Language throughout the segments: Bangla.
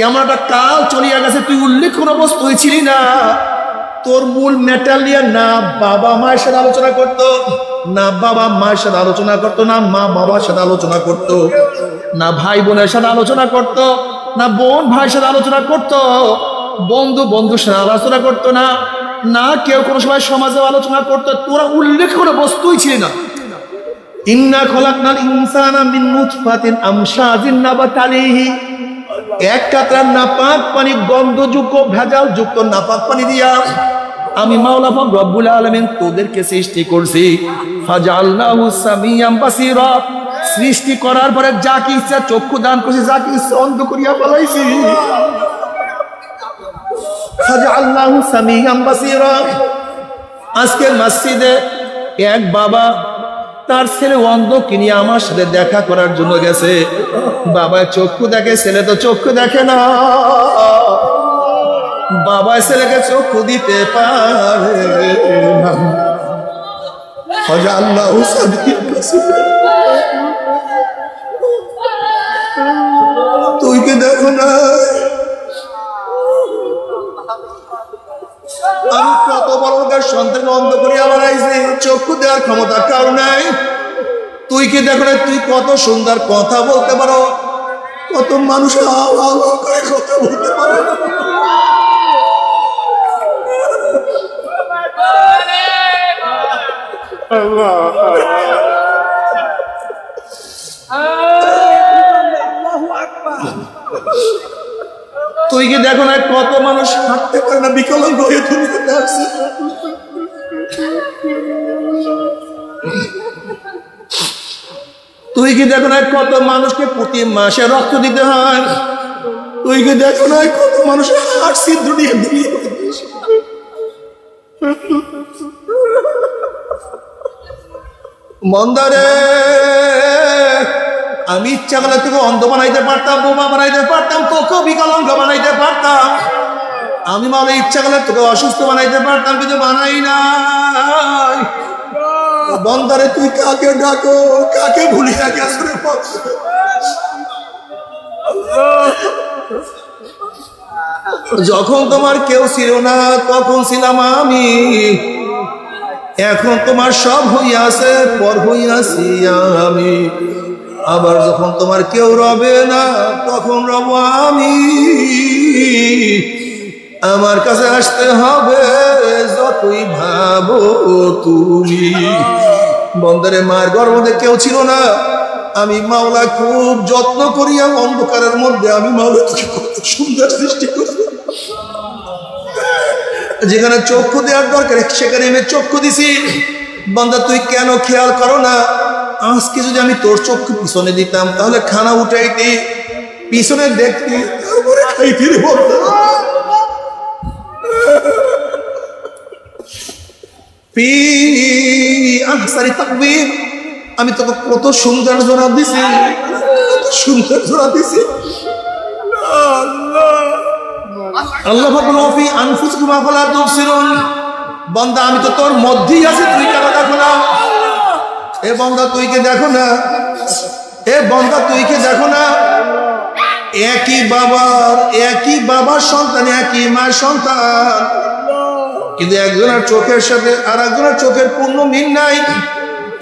এমন একটা কাল চলিয়া গেছে, তুই উল্লেখ কোনো ছিলি না। তোর মূল মেটাল নিয়ে না বাবা মায়ের সাথে আলোচনা করত, না বাবা মায়ের সাথে আলোচনা করত, না মা বাবার সাথে আলোচনা করত, না ভাই বোনের সাথে আলোচনা করত, না বোন ভাইয়ের সাথে আলোচনা করত, বন্ধু বন্ধুর সাথে আলোচনা করতো না না কেউ কোনো সময় সমাজে আলোচনা করতো, তোরা উল্লেখ করে বস্তুই ছিল না। ইন্না খলাকনাল ইনসানা মিন নুতফাতিন আমশাজিন নাবাতালিহি। এক কাতরা নাপাক পানি গন্ধযুক্ত ভেজাল যুক্ত নাপাক পানি দিয়া আমি মাওলা পাক রব্বুল আলামিন তোদেরকে সৃষ্টি করছি। ফাজালনাহু সামিয়াম বাসীরা। সৃষ্টি করার পরে যা কি ইচ্ছা চক্ষু দান করছি যাকে ইচ্ছা অন্ধ করিয়া ফেলাইছি। ফাজালনাহু সামিয়াম আজকে মসজিদে এক বাবা তার ছেলে অন্ধ কিনে আমার সাথে দেখা করার জন্য গেছে। বাবা চক্ষু দেখে, ছেলে তো চক্ষু দেখে না। বাবা ছেলেকে চক্ষু দিতে পারে। তুই কি দেখো না আমি কত বড় লোকের সন্তান অন্ধ করিয়া বানাইছি চক্ষু দেওয়ার ক্ষমতা কার নাই। তুই কি দেখো না, তুই কত সুন্দর কথা বলতে পারো? কত মানুষ করে কথা বলতে পারো? তুই কি দেখো না কত মানুষ হাঁটতে পারে না বিকলাঙ্গ হয়ে আসছে তুই কি দেখো না কত মানুষকে প্রতি মাসে রক্ত দিতে হয়? তুই কি দেখো না কত মানুষ হাঁটছি দুনিয়া দুনিয়া মন্দারে আমি ইচ্ছা করলে তোকে অন্ধ বানাইতে পারতাম, বোমা বানাইতে পারতাম তোকেও বিকলাঙ্গ বানাইতে পারতাম। আমি মানে ইচ্ছা করলে তোকে অসুস্থ বানাইতে পারতাম, কিন্তু বানাই নাই। বন্দারে তুই কাকে ডাকো, কাকে ভুলিয়া গেছ রে বাপ? যখন তোমার কেউ ছিল না, তখন ছিলাম আমি। এখন তোমার সব হইয়াছে, পর হইয়াছি আমি। আবার যখন তোমার কেউ রবে না, তখন রব আমি। আমার কাছে আসতে হবে যতই ভাবো তুমি। বন্দরে মার গর্ভে কেউ ছিল না। আমি মাওলা খুব যত্ন করিয়া অন্ধকারের মধ্যে আমি মাওলা সুন্দর সৃষ্টি যেখানে চক্ষু দেওয়ার দরকার, সেখানে আমি চক্ষু দিছি। বান্দা, তুই কেন খেয়াল করো না? আজকে যদি আমি তোর চক্ষু পিছনে দিতাম, তাহলে খানা উঠাইতে পিছনে দেখতে, তারপরে খাইতি আমি তোকে কত সুন্দর জোড়া দিছি। কত সুন্দর জোড়া দিছি। আল্লাহ ভাবুল ফি আনফুসকুম আফালা তুবসিরুন। বান্দা, আমি তো তোর মধ্যেই আছি, তুই কেন দেখো না? এ বন্ধা তুই কে দেখো না। এ বান্দা তুই কে দেখো না। একই বাবার একই বাবার সন্তান, একই মায়ের সন্তান। কিন্তু একজনের চোখের সাথে আর একজনের চোখের পূর্ণ মিল নাই।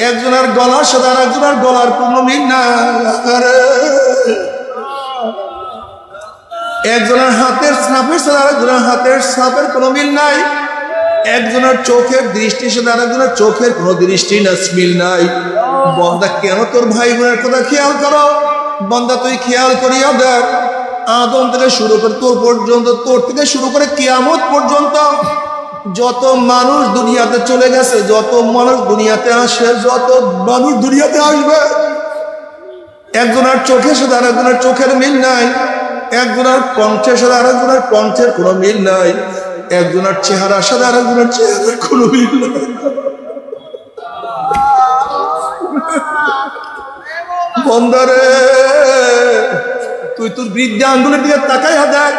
একজনের গলার সাথে আর একজনের গলার পূর্ণ মিল নাই। আরে একজনের হাতের সাপের সাথে আরেকজনের হাতের সাপের কোনো মিল নাই। একজনের চোখের দৃষ্টির সাথে আরেকজনের চোখের কোনো দৃষ্টি না মিল নাই। বন্দা, কেন তোর ভাই বোনের কথা খেয়াল করো? বন্দা, তুই খেয়াল করিয়া দেখ, আদম থেকে শুরু করে তোর পর্যন্ত, তোর থেকে শুরু করে কিয়ামত পর্যন্ত যত মানুষ দুনিয়াতে চলে গেছে, যত মানুষ দুনিয়াতে আসে, যত মানুষ দুনিয়াতে আসবে, একজনের চোখের সাথে আরেকজনের চোখের মিল নাই, একজনের কণ্ঠের সাথে আরেকজনের কণ্ঠের কোনো মিল নাই। একজনের চেহারা সাথে আর একজনের চেহারা কোনো মিল। বন্দরে তুই তোর বৃদ্ধি আঙ্গুলের দিকে তাকাইয়া দেখ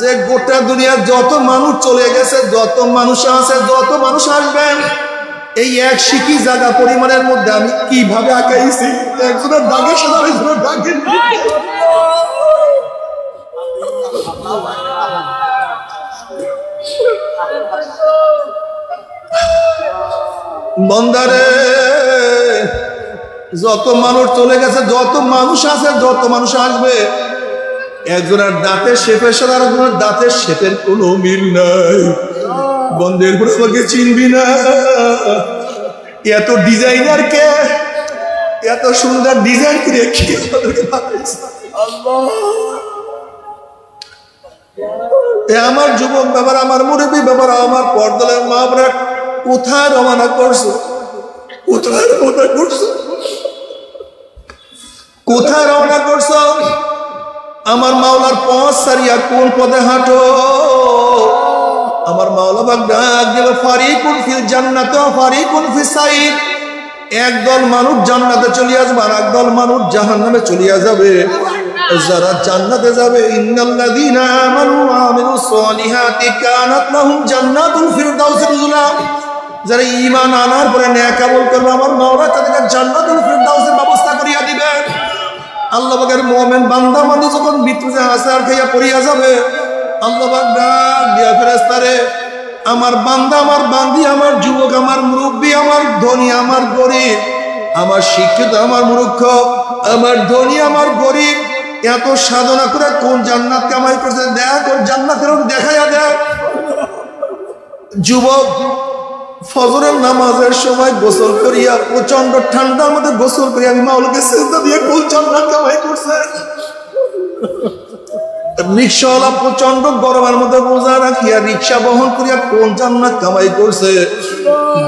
যে গোটা দুনিয়ার যত মানুষ চলে গেছে, যত মানুষ আছে, যত মানুষ আসবেন এই এক শিকি জায়গা পরিমাণের মধ্যে আমি কীভাবে আঁকাইছি একজনের দাগে সাদা একজনের দাগে। বন্দারে, যত মানুষ চলে গেছে, যত মানুষ আছে, যত মানুষ আসবে, একজনের দাঁতের শেপের সাথে আর একজনের দাঁতের শেপের কোনো মিল নাই। বন্ধের পরে আমাকে চিনবি না। এত ডিজাইনার কে? এত সুন্দর ডিজাইন করে কি? এ আমার যুবক ব্যাপার, আমার মুরব্বী ব্যাপার, আমার পর্দলের মা বাবারা কোথায় রওনা করছ? কোথায় রওনা করছ? কোথায় রওনা করছ? আমার মাওলার পথ সারিয়া কোন পদে হাঁটো? আমার মাওলা বাগ ডাক দিল ফারিকুন ফিল জান্নাত, ফারিকুন ফিস সাইদ। একদল মানুষ জান্নাতে চলে আসবে আর একদল মানুষ জাহান্নামে চলিয়া যাবে। যারা জান্নাতে যাবে, ইন্নাল্লাযীনা আমানু ওয়া আমিলুস সালিহাতি কানাত লাহুম জান্নাতুল ফিরদাউস নুজুলা যারা ঈমান আনার পরে নেক আমল করবে, আমার মাওলা তাদেরকে জান্নাতুল ফিরদাউসের ব্যবস্থা করিয়া দিবেন আল্লাহ পাকের মোমেন বান্দা বান্দি যখন মৃত্যু যে আসার খাইয়া পড়িয়া যাবে, আল্লাহ পাক ডাক দিয়া ফেরেস্তারে আমার বান্দা, আমার বান্দি, আমার যুবক, আমার মুরব্বী, আমার ধনী, আমার গরিব, আমার শিক্ষিত, আমার মূর্খ, আমার ধনী, আমার গরিব এত সাধনা করে কোন জান্নাত কামাই করছে? দেখ, ওর জান্নাতের দেখাইয়া দেখ যুবক, ফজরের নামাজের সময় গোসল করিয়া প্রচণ্ড ঠান্ডার মধ্যে গোসল করিয়া আমি মাওলাকে সেজদা দিয়ে কোন জান্নাত কামাই করছে? রিক্সাওয়ালা প্রচণ্ড গরমের মধ্যে রোজা রাখিয়া রিক্সা বহন করিয়া কোন জান্নাত কামাই করছে?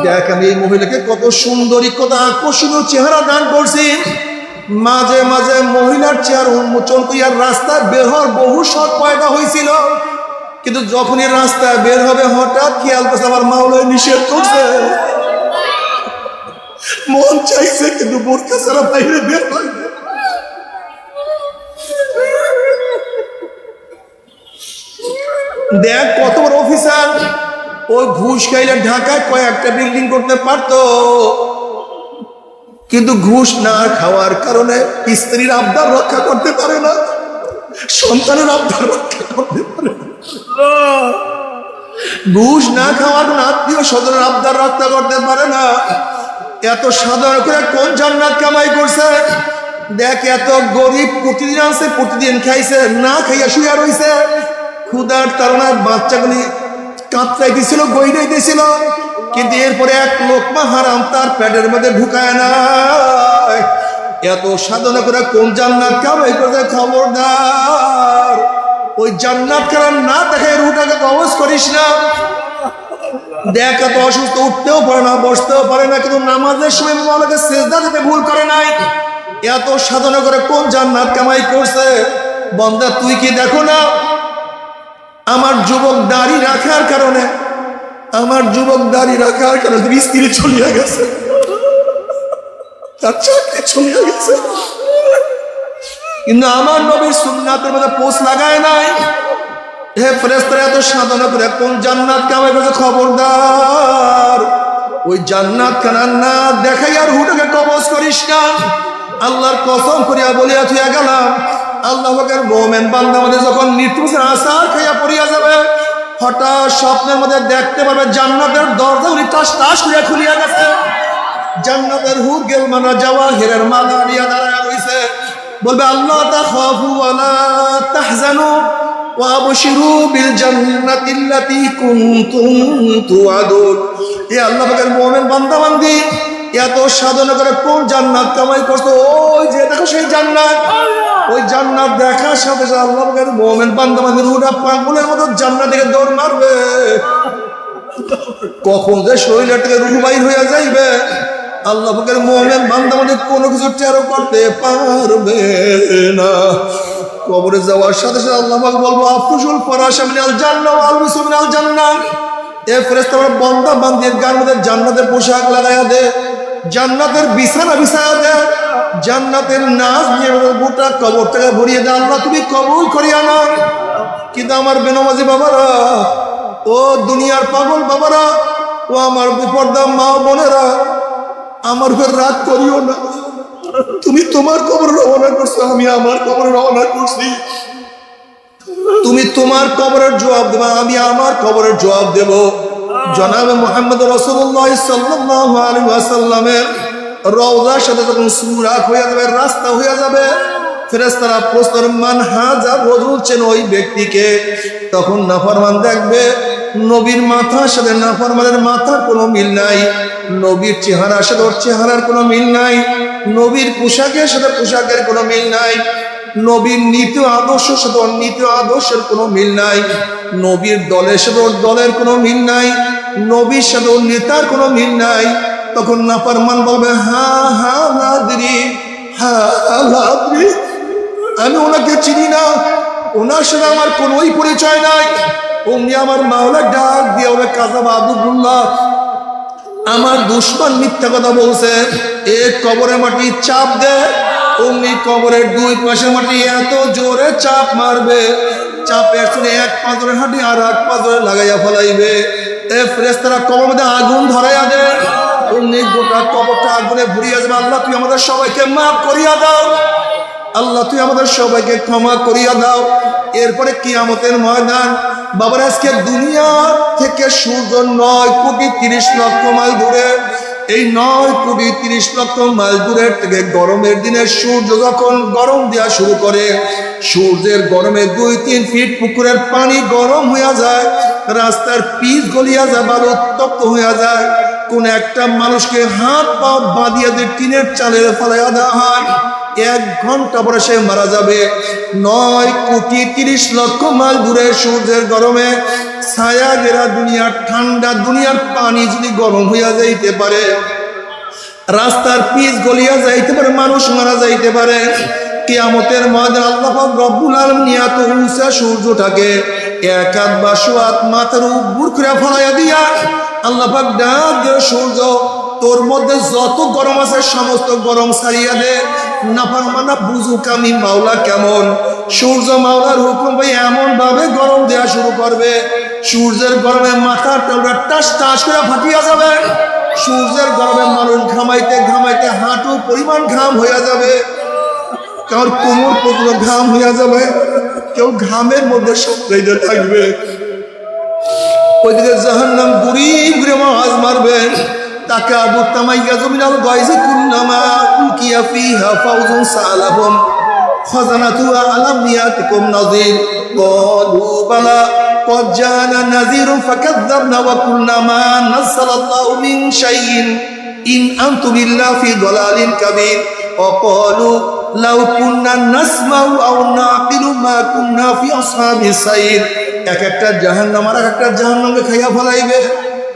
দেখ, আমি এই মহিলাকে কত সুন্দরী, কত আকর্ষণীয় চেহারা দান করছি। মাঝে মাঝে মহিলার চেহারা উন্মোচন করিয়া রাস্তায় বের হওয়ার বহু শখ পয়দা হয়েছিল কিন্তু যখনই রাস্তায় বের হবে, হঠাৎ খেয়াল করছে আমার মাওলায় নিষেধ করছে। মন চাইছে, কিন্তু বোরখা ছাড়া বাইরে বের হয়। দেখ কত বড় অফিসার ওই ঘুষ খাইলে ঢাকায় কয়েকটা বিল্ডিং করতে পারতো। কিন্তু ঘুষ না খাওয়ার কারণে স্ত্রীর আবদার রক্ষা করতে পারে না, সন্তানের আবদার রক্ষা করতে পারে না। ঘুষ না খাওয়ার কোন আত্মীয় স্বজনের আবদার রক্ষা করতে পারে না। এত সাধারণ করে কোন জান্নাত কামাই করছে? দেখ, এত গরিব প্রতিদিন আছে প্রতিদিন খাইছে, না খাইয়া শুয়ে রইছে। ক্ষুদার তারণার বাচ্চাগুলি কাঁতরাই দিছিল গইরাই দিছিল কিন্তু এরপরে এক লোকমা হারাম তার পেটের মধ্যে ঢুকায় না এত সাধনা করে কোন জান্নাত কামাই করতে খবরদার? ওই জান্নাত কারণ না দেখে রুটাকে কবজ করিস না। দেখ, এত অসুস্থ উঠতেও পারে না, বসতেও পারে না, কিন্তু নামাজের সময় মাওলাকে সেজদা দিতে ভুল করে নাই। এত সাধনা করে কোন জান্নাত কামাই করছে? বন্দা, তুই কি দেখো না? আমার যুবক দাড়ি রাখার কারণে আমার যুবক দাড়ি রাখার কারণে স্ত্রী চলিয়া গেছে। তার চাকরি চলিয়া গেছে। কিন্তু আমার নবীর সুন্নাতের মধ্যে পোষ লাগায় নাই। হে ফেরেস্তারা এত সাধনা করে কোন জান্নাত কামাই করেছে খবরদার? ওই জান্নাত খানার না দেখাই আর হুটাকে কবজ করিস না। আল্লাহর কসম করিয়া বলিয়া থুয়া গেলাম। আল্লাহ মোমেন বান্দা আমাদের যখন মৃত্যু আসার খাইয়া পড়িয়া যাবে হঠাৎ স্বপ্নের মধ্যে দেখতে পাবে জান্নাতের দরজা উনি তাস তাস করিয়া খুলিয়া গেছে। জান্নাতের হু গেল মানা যাওয়া, হেরের মালা নিয়া দাঁড়ায় রয়েছে বলবে, আল্লাহ তাখাফু ওয়ালা তাহজানু ওয়া আবশিরু আল্লাহ মোমেন বান্দাবান্দি এত সাধনা করে কোন জান্নাত কামাই করছ? ওই যে দেখো সেই জান্নাত। ওই জান্নাত দেখার সাথে সাথে আল্লাহ মুমিন বান্দা বান্দি রুটা পাগলের মতো জান্নাত থেকে দৌড় মারবে। কখন যে শরীরের থেকে রুহ বাইর হইয়া যাইবে। আল্লাহ পাকের মুমিন বান্দা বান্দি কোনো কিছু টেরো করতে পারবে না। কবরে যাওয়ার সাথে সাথে আল্লাহ বলব আফুসুল ফরাশা মিনাল জান্নাহ ওয়া আলবিসু মিনাল জান্নাহ এ ফেরেশতা আমার বান্দা বান্দির গান মধ্যে জান্নাতের পোশাক লাগায়া দে, জান্নাতের বিছানা বিছায়া দে, জান্নাতের নাচ নিয়ে গোটা কবর থেকে ভরিয়ে দে। আল্লাহ, তুমি কবুল করিয়া না কিন্তু আমার বেনমাজি বাবারা, ও দুনিয়ার পাগল বাবারা, ও আমার বিপর্দা মা বোনেরা, আমার উপর রাগ করিও না। তুমি তোমার কবর রওনা করছ, আমি আমার কবর রওনা করছি। তুমি তোমার কবরের জবাব দেবে, আমি আমার কবরের জবাব দেব। জনাবে মোহাম্মদ রসুল্লাহ ওয়াসাল্লামের রওজার সাথে যখন সুরাক হয়ে যাবে, রাস্তা হয়ে যাবে ফেরেস্তারা প্রস্তর মান হাজা চেন ওই ব্যক্তিকে। তখন নাফরমান দেখবে নবীর মাথার সাথে নাফরমানের মাথার কোনো মিল নাই। নবীর চেহারার সাথে ওর চেহারার কোনো মিল নাই। নবীর পোশাকের সাথে পোশাকের কোনো মিল নাই। নবীর নীতি আদর্শ সাথে ওর নীতি আদর্শের কোনো মিল নাই। নবীর দলের সাথে ওর দলের কোনো মিল নাই। নবীর সাথে ওর নেতার কোনো মিল নাই। তখন নাফরমান বলবে, হা হা লাদ্রি হা আমি ওনাকে চিনি না। ওনার সাথে আমার কোনোই পরিচয় নাই। অমনি আমার মাওলা ডাক দিয়ে ওরা কাজা বাবুল্লাহ আমার দুশ্মন মিথ্যা কথা বলছে, এ কবরে মাটি চাপ দে অমনি কবরের দুই পাশে মাটি এত জোরে চাপ মারবে, চাপের শুনে এক পাঁচরে হাঁটি আর এক পাঁচরে লাগাইয়া ফেলাইবে। এ ফ্রেস্তারা কবর মধ্যে আগুন ধরাইয়া দে। অমনি গোটা কবরটা আগুনে ভরিয়া যাবে। আল্লাহ, তুই আমাদের সবাইকে মাফ করিয়া দাও। আল্লাহ, তুই আমাদের সবাইকে ক্ষমা করিয়া দাও। এরপরে কিয়ামতের ময়দান বাবার আজকে দুনিয়া থেকে সূর্য নয় কোটি তিরিশ লক্ষ মাইল দূরে। এই নয় কোটি তিরিশ লক্ষ মাইল দূরের থেকে গরমের দিনে সূর্য যখন গরম দেওয়া শুরু করে, সূর্যের গরমে দুই তিন ফিট পুকুরের পানি গরম হইয়া যায়, রাস্তার পিচ গলিয়া যায় বালু উত্তপ্ত হইয়া যায়। কোন একটা মানুষকে হাত পা বাঁধিয়া দিয়ে টিনের চালের ফেলাইয়া দেওয়া হয়। এক ঘণ্টা পরে সে মারা যাবে। নয় কোটি তিরিশ লক্ষ মাইল দূরে সূর্যের গরমে ছায়া গেরা দুনিয়ার ঠান্ডা দুনিয়ার পানি যদি গরম হইয়া যাইতে পারে, রাস্তার পিচ গলিয়া যাইতে পারে, মানুষ মারা যাইতে পারে, কেয়ামতের ময়দান আল্লাহ রব্বুল আলামিন এত উঁচা সূর্যটাকে এক হাত বা মাথার উপর করে ফলাইয়া দিয়া আল্লাহ ডাক সূর্য তোর মধ্যে যত গরম আছে, সমস্ত গরম ছাড়িয়া দে। নাফার মানা বুঝুক আমি মাওলা কেমন। সূর্য মাওলার হুকুম ভাই এমন ভাবে গরম দেওয়া শুরু করবে। সূর্যের গরমে মাথার টাউরা টাস টাস করে ফাটিয়া যাবে। সূর্যের গরমে মানুষ ঘামাইতে ঘামাইতে হাঁটু পরিমাণ ঘাম হইয়া যাবে। কারোর কোমর পর্যন্ত ঘাম হইয়া যাবে। কেউ ঘামের মধ্যে সক্রিয় থাকবে। ওইদিকে জাহান্নাম গুড়ি ঘুরে মাছ মারবেন তাকে আবু তামাইয়া জমিনাল গয়সে কুল্লামা উলকিয়া ফিহা ফাউজুন সালাহুম খাজানাতুহা আলাম ইয়াতিকুম নাযীর ক্বালু বালা قد جاءنا نذير فكذبنا وقلنا ما نزل الله من شيء إن أنتم إلا في ضلال كبير وقالوا لو كنا نسمع أو نعقل ما كنا في أصحاب السعير এক একটা জাহান্নাম আর এক একটা জাহান্নামকে খাইয়া ফলাইবে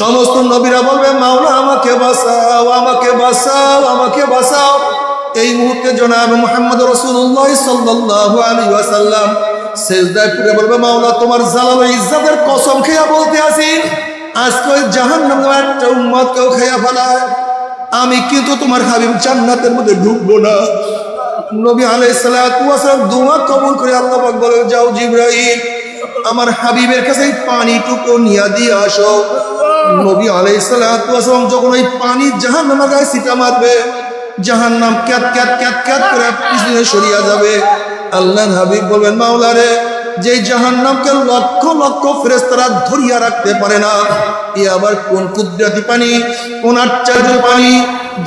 সমস্ত নবীরা বলবে, মাওলা, আমাকে বাঁচাও আমাকে বাঁচাও আমাকে বাঁচাও। এই মুহূর্তে জনাব মোহাম্মদ রসুল্লাহ সাল্লাল্লাহু আলাইহি ওয়াসাল্লাম সেজদায় পড়ে বলবে, মাওলা, তোমার জালাল ইজ্জতের কসম খেয়া বলতে আসি, আজকে ওই জাহান্নামের একটা উম্মত কেউ খেয়া ফেলায়। আমি কিন্তু তোমার হাবিব জান্নাতের মধ্যে ঢুকবো না। নবী ওয়াসালাম দোয়া কবুল করে আল্লাহ বলে যাও জিবরাইল, আমার হাবিবের কাছে পানিটুকু নিয়ে দিয়ে আসো। নবী ওয়াসালাম যখন ওই পানি জাহান্নামের গায়ে ছিটা মারবে জাহান নাম ক্যাত ক্যাত ক্যাত ক্যাত করে পিছনে সরিয়া যাবে। আল্লাহ হাবিব বলবেন, মাওলারে যে জাহান্নামকে লক্ষ লক্ষ ফেরেস্তারা ধরিয়া রাখতে পারে না, এ আবার কোন কুদরতি পানি, কোন আশ্চর্য পানি?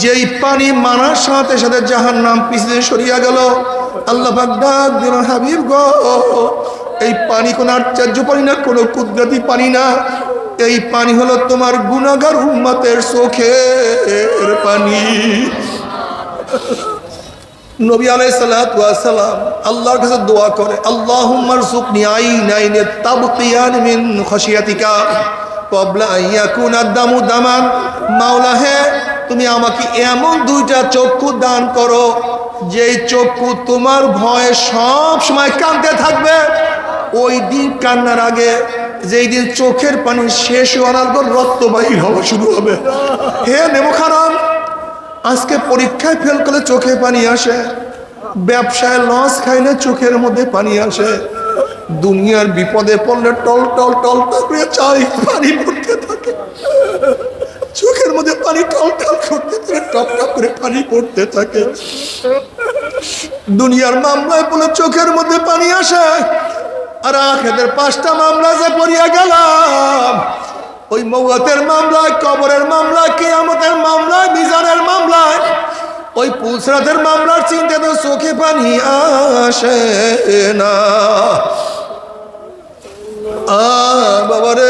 যেই পানি মানার সাথে সাথে জাহান্নাম পিছনে সরিয়া গেল, আল্লাহ হাবিব গো, এই পানি কোনো আশ্চর্য পানি না, কোনো কুদরতি পানি না এই পানি হলো তোমার গুণাগার উম্মতের চোখের পানি। নবী আলাইসালাম আল্লাহর কাছে দোয়া করে আল্লাহ সুকনি আইন আইনে তাবকিয়ান মিন খসিয়াতিকা কবলা ইয়াকুনা দামু দামান। মাওলা, হে, তুমি আমাকে এমন দুইটা চক্ষু দান করো, যেই চক্ষু তোমার ভয়ে সব সময় কাঁদতে থাকবে। ওই দিন কান্নার আগে যেই দিন চোখের পানি শেষ হওয়ার পর রক্ত বাহির হওয়া শুরু হবে। হে নেমো খারাপ আজকে পরীক্ষায় ফেল করলে চোখে পানি আসে। ব্যবসায় লস খাইলে চোখের মধ্যে পানি আসে। দুনিয়ার বিপদে পড়লে টল টল টল টল করে চাই পানি পড়তে থাকে। চোখের মধ্যে পানি টল টল করতে থাকে টপ টপ করে পানি পড়তে থাকে। দুনিয়ার মামলায় বলে চোখের মধ্যে পানি আসে। আর আখেদের পাঁচটা মামলা যে পড়িয়া গেলাম, ওই মৌয়াতের মামলায়, কবরের মামলায়, কেয়ামতের মামলায়, মিজানের মামলায়, ওই পুলসরাতের মামলার চিন্তা তো চোখে পানি আসে না। বাবারে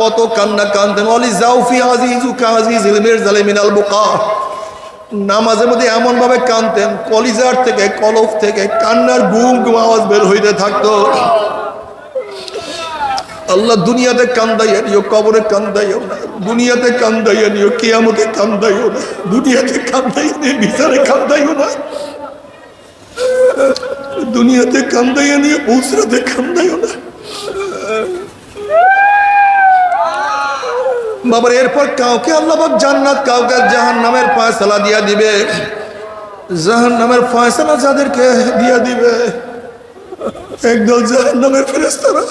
কত কান্না কান্দেন অলি জাউফি আজিজু কাজিজ ইলমের জালিমিনাল বুকা নামাজের মধ্যে এমন ভাবে কানতেন কলিজার থেকে কলফ থেকে, কান্নার গুম গুম আওয়াজ বের হইতে থাকতো। আল্লাহ দুনিয়াতে কান্দাইয়া নিও, কবরে কান্দাইও না। দুনিয়াতে কান্দাইয়া নিও, কিয়ামতে কান্দাইও না। দুনিয়াতে কান্দাইয়া নিয়ে বিচারে কান্দাইও না। দুনিয়াতে কান্দাইয়া নিয়ে পৌঁছরাতে কান্দাইও না। বাবার এরপর কাউকে আল্লাহ জান্নাত, কাউকে জাহান নামের ফয়সলা দিয়া দিবে। জাহান নামের ফয়সলা যাদেরকে দিয়া দিবে, একদল জাহান নামের ফেরেস্তারা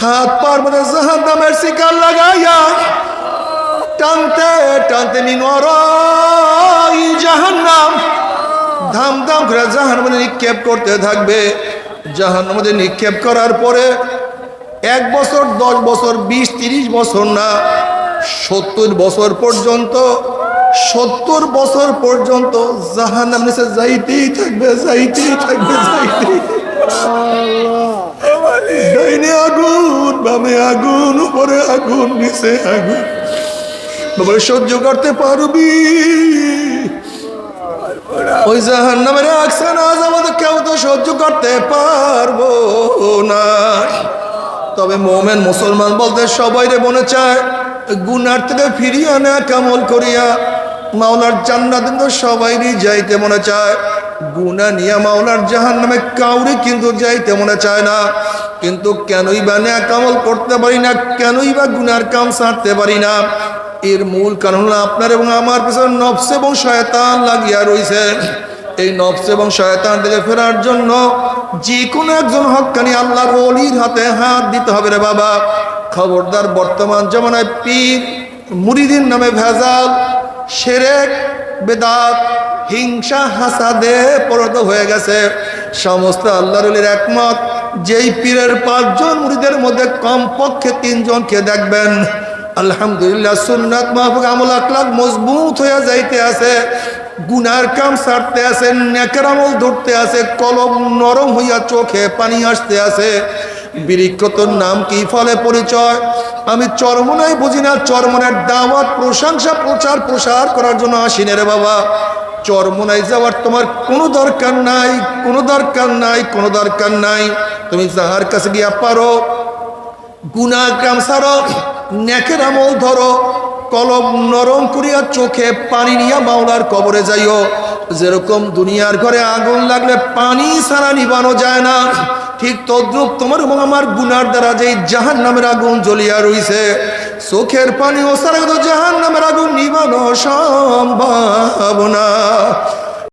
হাত পার মধ্যে জাহান নামের শিকার লাগাইয়া টানতে টানতে নিনর জাহান নাম ধাম ধাম করে জাহান মধ্যে নিক্ষেপ করতে থাকবে। জাহান মধ্যে নিক্ষেপ করার পরে এক বছর, দশ বছর, বিশ, তিরিশ বছর না, সত্তর বছর পর্যন্ত, সত্তর বছর পর্যন্ত যাইতেই থাকবে যাইতেই থাকবে আগুন আগুন আগুন আগুন। সহ্য করতে পারবি? ওই জাহান নামের আকসান আজ আমাদের কেউ তো সহ্য করতে পারব না। তবে মোমেন মুসলমান বলতে সবাই রে মনে চায়, গুনার থেকে ফিরিয়ে আনা কামল করিয়া মাওলার জান্নাত কিন্তু সবাইরই যাইতে মনে চায়। গুনা নিয়া মাওলার জাহান নামে কাউরে কিন্তু যাইতে মনে চায় না। কিন্তু কেনই বা নেয়া কামল করতে পারি না, কেনই বা গুনার কাম সারতে পারি না। এর মূল কারণ হলো আপনার এবং আমার পিছনে নফস এবং শয়তান লাগিয়া রয়েছে এই নফস এবং শয়তান থেকে ফেরার জন্য যে কোনো একজন হকানি আল্লাহর অলির হাতে হাত দিতে হবে রে বাবা। খবরদার বর্তমান জমানায় পীর, মুরিদিন নামে ভেজাল, সেরেক, বেদাত, হিংসা, হাসাদে পরিণত হয়ে গেছে। সমস্ত আল্লাহর অলির একমত, যেই পীরের পাঁচজন মুরিদের মধ্যে কমপক্ষে তিনজনকে দেখবেন। আলহামদুলিল্লাহ, সুন্নাত মাহফুক আমল আকলাক মজবুত হয়ে যাইতে আছে। গুনার কাম সারতে আছে, নেকের আমল ধরতে আছে, কলম নরম হইয়া চোখে পানি আসতে আছে। বিরিক্ষতর নাম কি ফলে পরিচয়? আমি চরমনাই বুঝি না, চরমনের দাওয়াত, প্রশংসা, প্রচার, প্রসার করার জন্য আসিনে রে বাবা। চরমনাই যাওয়ার তোমার কোনো দরকার নাই, কোনো দরকার নাই, কোনো দরকার নাই। তুমি যাহার কাছে গিয়া পারো গুনা গ্রাম সারো। নেকের আমল ধরো, কলম নরম করিয়া চোখে পানি নিয়া মাওলার কবরে যাইও। যেরকম দুনিয়ার ঘরে আগুন লাগলে পানি ছাড়া নিবানো যায় না। ঠিক তদ্রুপ তোমার এবং আমার গুনার দ্বারা যে জাহান নামের আগুন জ্বলিয়া রইছে, চোখের পানি ও সারা জাহান নামের আগুন নিবানো সম্ভব না।